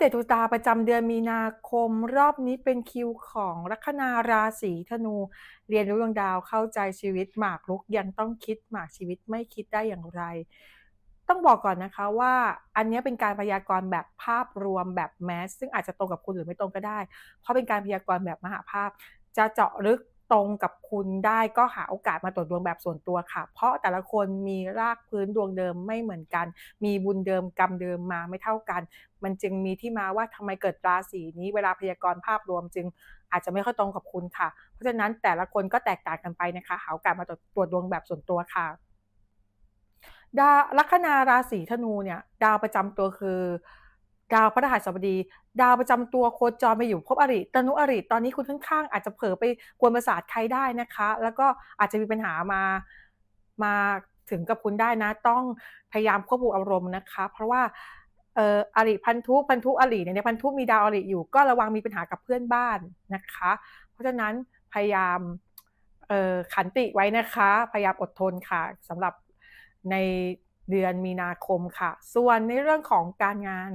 เดตดวงตาประจำเดือนมีนาคมรอบนี้เป็นคิวของลัคนาราศีธนู เรียนรู้ดวงดาวเข้าใจชีวิตหมากรุกยังต้องคิดหมากชีวิตไม่คิดได้อย่างไร ต้องบอกก่อนนะคะว่าอันนี้เป็นการพยากรณ์แบบภาพรวมแบบแมสซึ่งอาจจะตรงกับคุณหรือไม่ตรงก็ได้ เพราะเป็นการพยากรณ์แบบมหาภาพ จะเจาะลึก ตรงกับคุณได้ก็หาโอกาสมาตรวจดวงแบบส่วนตัวค่ะ เพราะแต่ละคนมีรากพื้นดวงเดิมไม่เหมือนกัน มีบุญเดิมกรรมเดิมมาไม่เท่ากัน มันจึงมีที่มาว่าทำไมเกิดราศีนี้เวลาพยากรณ์ภาพรวมจึงอาจจะไม่ค่อยตรงกับคุณค่ะ เพราะฉะนั้นแต่ละคนก็แตกต่างกันไปนะคะ หาโอกาสมาตรวจดวงแบบส่วนตัวค่ะดาลัคนาราศีธนูเนี่ยดาวประจำตัวคือ ดาวพฤหัสบดี ดาวประจำตัวโคจรไปอยู่ภพอริตนุอริตอนนี้คุณข้างๆ อาจจะเผลอไปกวนประสาทใครได้นะคะ แล้วก็อาจจะมีปัญหามามาถึงกับคุณได้นะ ต้องพยายามควบคุมอารมณ์นะคะ เพราะว่าเอ่ออริพันธุพันธุอริเนี่ยในพันธุมีดาวอริอยู่ก็ระวังมีปัญหากับเพื่อนบ้านนะคะ เพราะฉะนั้นพยายามเอ่อขันติไว้นะคะ พยายามอดทนค่ะสำหรับในเดือนมีนาคมค่ะ ส่วนในเรื่องของการงาน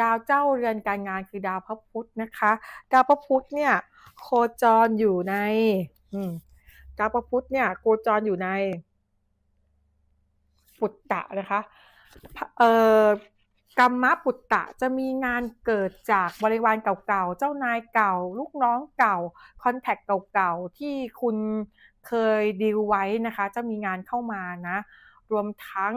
ดาวเจ้าเรือนการงานคือดาวพระพุธนะคะ ดาวพระพุธเนี่ยโคจรอยู่ในดาวพระพุธเนี่ยโคจรอยู่ในปุตตะนะคะเอ่อกรรมะปุตตะจะมีงานเกิดจากบริวารเก่าๆ เจ้านายเก่า ลูกน้องเก่า คอนแทคเก่าๆ ที่คุณเคยดีลไว้นะคะ จะมีงานเข้ามานะ รวมทั้ง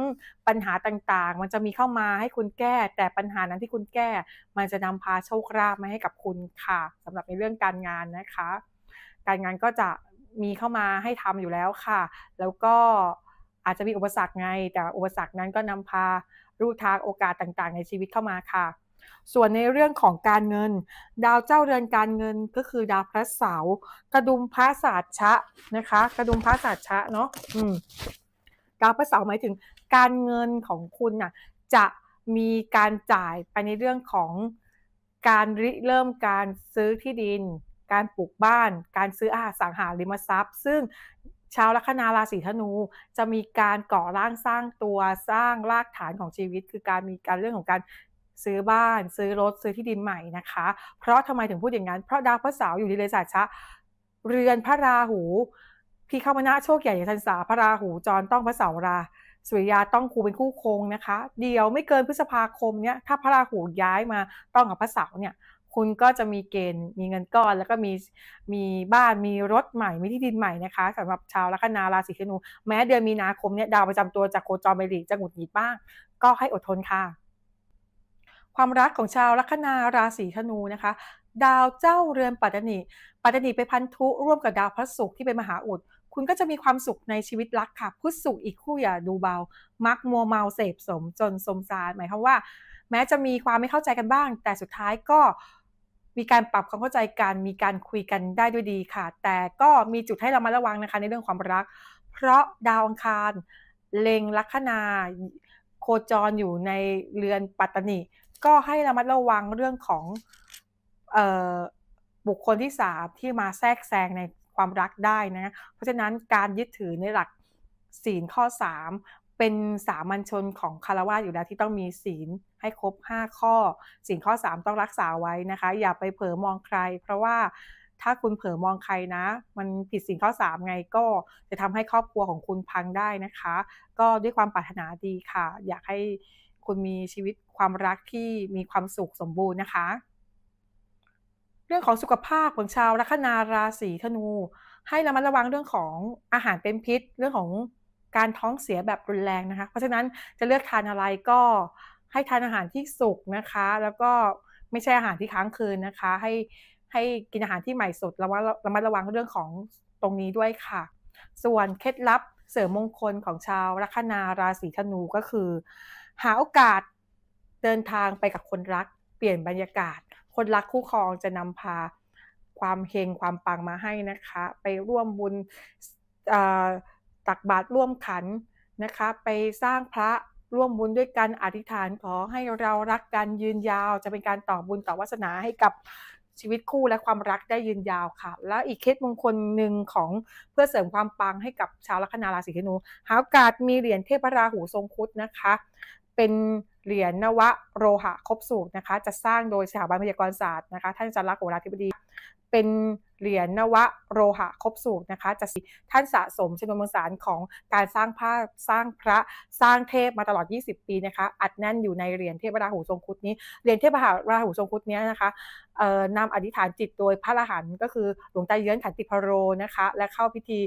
ปัญหาต่างๆ มันจะมีเข้ามาให้คุณแก้ แต่ปัญหานั้นที่คุณแก้ มันจะนำพาโชคลาภมาให้กับคุณค่ะสำหรับในเรื่องการงานนะคะ การงานก็จะมีเข้ามาให้ทำอยู่แล้วค่ะ แล้วก็อาจจะมีอุปสรรคไง แต่อุปสรรคนั้นก็นำพารูทางโอกาสต่างๆ ในชีวิตเข้ามาค่ะ ส่วนในเรื่องของการเงิน ดาวเจ้าเรือนการเงินก็คือดาวพระเสาร์กระดุมพระศาสตร์ชะนะคะ กระดุมพระศาสตร์ชะเนาะอืม ดาวพระเสาร์หมายถึงการเงินของคุณน่ะจะมีการจ่ายไปในเรื่องของการริเริ่มการซื้อที่ดิน การปลูกบ้าน การซื้ออาสังหาริมทรัพย์ ซึ่งชาวลัคนาราศีธนูจะมีการก่อร่างสร้างตัวสร้างรากฐานของชีวิต คือการมีการเรื่องของการซื้อบ้าน ซื้อรถซื้อที่ดินใหม่นะคะ เพราะทำไมถึงพูดอย่างนั้น เพราะดาวพระเสาร์อยู่ในเรือนศาชะเรือนพระราหู พี่เข้ามานาโชคใหญ่อย่างทันสาพระราหูจรต้องพระเสารา สุริยาต้องคูเป็นคู่โคงนะคะ เดี๋ยวไม่เกินพฤษภาคมเนี้ยถ้าพระราหูย้ายมาต้องกับพระเสาร์เนี่ยคุณก็จะมีเกณฑ์มีเงินก้อนแล้วก็มีมีบ้านมีรถใหม่มีที่ดินใหม่นะคะสำหรับชาวลัคนาราศีธนู แม้เดือนมีนาคมเนี่ยดาวประจำตัวจากโคจรไปหลีจะหงุดหงิดบ้าง ก็ให้อดทนค่ะ ความรักของชาวลัคนาราศีธนูนะคะ ดาวเจ้าเรือนปัตตนีปัตตนีไปพันธุร่วมกับดาวพระศุกร์ที่เป็นมหาอุด คุณก็จะมีความสุขในชีวิตรักค่ะ พุทธสุขอีกคู่อย่าดูเบา มักมัวเมาเสพสมจนสมสารหมายความว่า แม้จะมีความไม่เข้าใจกันบ้าง แต่สุดท้ายก็มีการปรับความเข้าใจกัน มีการคุยกันได้ด้วยดีค่ะ แต่ก็มีจุดให้เรามาระวังนะคะในเรื่องความรัก เพราะดาวอังคาร เลงลัคนา โคจรอยู่ในเรือนปัตตนีก็ให้เรามาระวังเรื่องของบุคคลที่สามที่มาแทรกแซงใน ความรักได้นะเพราะฉะนั้นการยึดถือในหลักศีลข้อ 3 เป็นสามัญชนของคารวะอยู่แล้วที่ต้องมีศีลให้ครบ 5 ข้อศีลข้อ 3 ต้องรักษาไว้นะคะ อย่าไปเผลอมองใคร เพราะว่าถ้าคุณเผลอมองใครนะ มันผิดศีลข้อ3ไงก็จะทำให้ครอบครัวของคุณพังได้นะคะ ก็ด้วยความปรารถนาดีค่ะ อยากให้คุณมีชีวิตความรักที่มีความสุขสมบูรณ์นะคะ รื่องของสุขภาพของชาวลัคนาราศีธนู ให้ระมัดระวังเรื่องของอาหารเป็นพิษ เรื่องของการท้องเสียแบบรุนแรงนะคะ เพราะฉะนั้นจะเลือกทานอะไรก็ให้ทานอาหารที่สุกนะคะ แล้วก็ไม่ใช่อาหารที่ค้างคืนนะคะ ให้ให้กินอาหารที่ใหม่สดระมัดระมัดระวังเรื่องของตรงนี้ด้วยค่ะ ส่วนเคล็ดลับเสริมมงคลของชาวลัคนาราศีธนูก็คือ หาโอกาสเดินทางไปกับคนรัก เปลี่ยนบรรยากาศ คนรักคู่ครองจะนำพาความเฮงความปังมาให้นะคะ ไปร่วมบุญตักบาตรร่วมขันนะคะ ไปสร้างพระร่วมบุญด้วยกันอธิษฐานขอให้เรารักกันยืนยาว จะเป็นการต่อบุญต่อวาสนาให้กับชีวิตคู่และความรักได้ยืนยาวค่ะ แล้วอีกเคล็ดมงคลหนึ่งของเพื่อเสริมความปังให้กับชาวลัคนาราศีธนูหาโอกาสมีเหรียญเทพราหูทรงคุดนะคะ เป็น เหรียญนวโรหะครบสูตรนะคะจะสร้างโดยสถาบันพยากรศาสตร์นะคะท่านจารักโอราธิบดี เป็นเหรียญนวโรหะครบสูตรนะคะจะท่านสะสมชนวนมวลสารของการสร้างภาพสร้างพระสร้างเทพมาตลอด 20 ปีนะคะอัดแน่นอยู่ในเหรียญเทพราหูทรงครุฑนี้เหรียญเทพราหูทรงครุฑเนี้นะคะนำอธิษฐานจิตโดยพระอรหันต์ก็คือหลวงตาเยื้อนขันติพโรนะคะและเข้าพิธี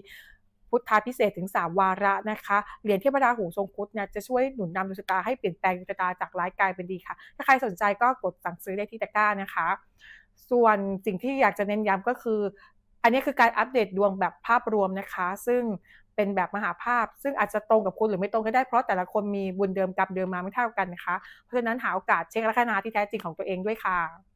พุทธาพิเศษถึง 3 วาระนะคะเหรียญเทพราหูทรงครุฑเนี่ยจะช่วยหนุนนำดวงชะตาให้เปลี่ยนแปลงดวงชะตาจากร้ายกลายเป็นดีค่ะ ถ้าใครสนใจก็กดสั่งซื้อได้ที่ตะกร้านะคะ ส่วนสิ่งที่อยากจะเน้นย้ำก็คือ อันนี้คือการอัปเดตดวงแบบภาพรวมนะคะ ซึ่งเป็นแบบมหาภาพ ซึ่งอาจจะตรงกับคุณหรือไม่ตรงก็ได้เพราะแต่ละคนมีบุญเดิมกรรมเดิมมาไม่เท่ากันนะคะ เพราะฉะนั้นหาโอกาสเช็คลัคนาที่แท้จริงของตัวเองด้วยค่ะ